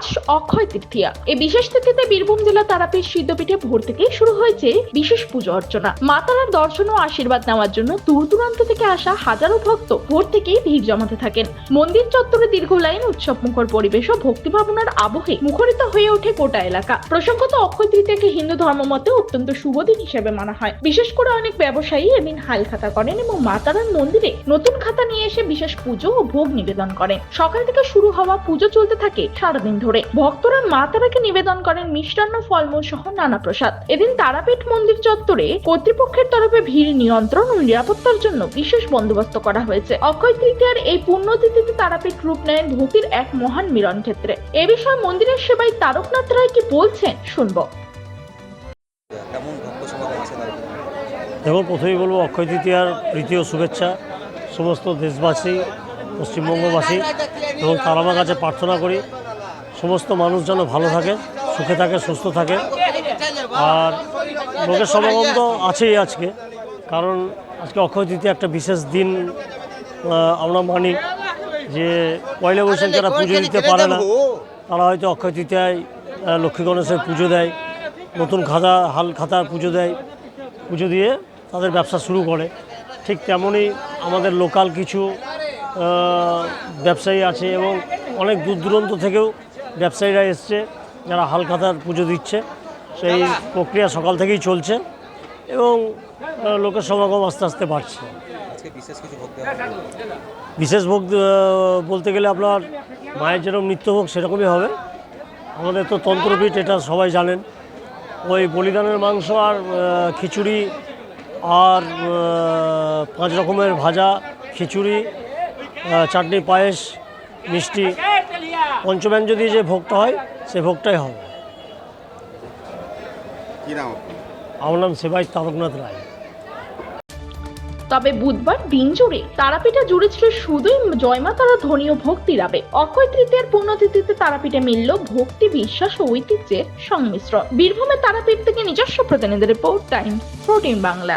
আজ অক্ষয় তৃতীয়া। এই বিশেষ তিথিতে বীরভূম জেলা তারাপীঠ সিদ্ধপীঠে ভোর থেকেই শুরু হয়েছে বিশেষ পুজো অর্চনা। মা তারার দর্শন ও আশীর্বাদ নেওয়ার জন্য দূর দূরান্ত থেকে আসা হাজারো ভক্ত ভোর থেকেই ভিড় জমাতে থাকেন। মন্দির চত্বরে দীর্ঘ লাইন উৎসব মুখর পরিবেশ ও ভক্তি ভাবনার আবহে মুখরিত হয়ে ওঠে গোটা এলাকা। প্রসঙ্গত অক্ষয় তৃতীয়াকে হিন্দু ধর্মমতে অত্যন্ত শুভ দিন হিসেবে মানা হয়। বিশেষ করে অনেক ব্যবসায়ী এদিন হাল খাতা করেন এবং মা তারার মন্দিরে নতুন খাতা নিয়ে এসে বিশেষ পুজো ও ভোগ নিবেদন করেন। সকাল থেকে শুরু হওয়া পুজো চলতে থাকে সারাদিন ধরে। ভক্তরা মা তারাকে নিবেদন করেন মিষ্টান্ন ফলমূল সহ নানা প্রসাদ। এদিন তারাপীঠ মন্দির চত্বরে কর্তৃপক্ষের তরফে ভিড় নিয়ন্ত্রণ ও নিরাপত্তার জন্য বিশেষ বন্দোবস্ত করা হয়েছে। অক্ষয় তৃতীয়ার এই পুণ্যতিথিতে তারাপীঠ রূপ নেয় ভক্তির এক মহান মিলন ক্ষেত্রে। এ বিষয়ে মন্দিরের সেবাই তারকনাথ রায় কি বলছেন শুনব। তার দেখুন প্রথমেই বলব অক্ষয় তৃতীয়ার প্রীতীয় শুভেচ্ছা সমস্ত দেশবাসী পশ্চিমবঙ্গবাসী এবং তারামার কাছে প্রার্থনা করি সমস্ত মানুষ যেন ভালো থাকে, সুখে থাকে, সুস্থ থাকে। আর লোকের সমাগম তো আছেই আজকে, কারণ আজকে অক্ষয় তৃতীয়া একটা বিশেষ দিন আমরা মানি যে পয়লা বৈশাখ যারা পুজো দিতে পারে না, তারা হয়তো অক্ষয় তৃতীয়ায় লক্ষ্মী গণেশের পুজো দেয়, নতুন খাতা হাল খাতার পুজো দেয়, পুজো দিয়ে তাদের ব্যবসা শুরু করে। ঠিক তেমনই আমাদের লোকাল কিছু ব্যবসায়ী আছে এবং অনেক দূর দূরান্ত থেকেও ব্যবসায়ীরা এসছে যারা হাল খাতার পুজো দিচ্ছে সেই প্রক্রিয়া সকাল থেকেই চলছে এবং লোকের সমাগম আস্তে আস্তে বাড়ছে। বিশেষ ভোগ বলতে গেলে আপনার মায়ের যেরকম নিত্যভোগ সেরকমই হবে। আমাদের তো তন্ত্রপীঠ এটা সবাই জানেন। ওই বলিদানের মাংস আর খিচুড়ি আর পাঁচ রকমের ভাজা খিচুড়ি চাটনি পায়েস মিষ্টি পঞ্চব্যঞ্জন যদি যে ভোগটা হয় সে ভোগটাই হবে। কি নাম আমার নাম সেবাই তারকনাথ রায়। তবে বুধবার দিন জুড়ে তারাপীঠে জুড়ে ছিল শুধুই জয়মা তারা ধ্বনি ও ভক্তি লাভে অক্ষয় তৃতীয়ার পুণ্যতিথিতে তারাপীঠে মিলল ভক্তি বিশ্বাস ও ঐতিহ্যের সংমিশ্রণ। বীরভূমের তারাপীঠ থেকে নিজস্ব প্রতিনিধি রিপোর্ট টাইম প্রোটিন বাংলা।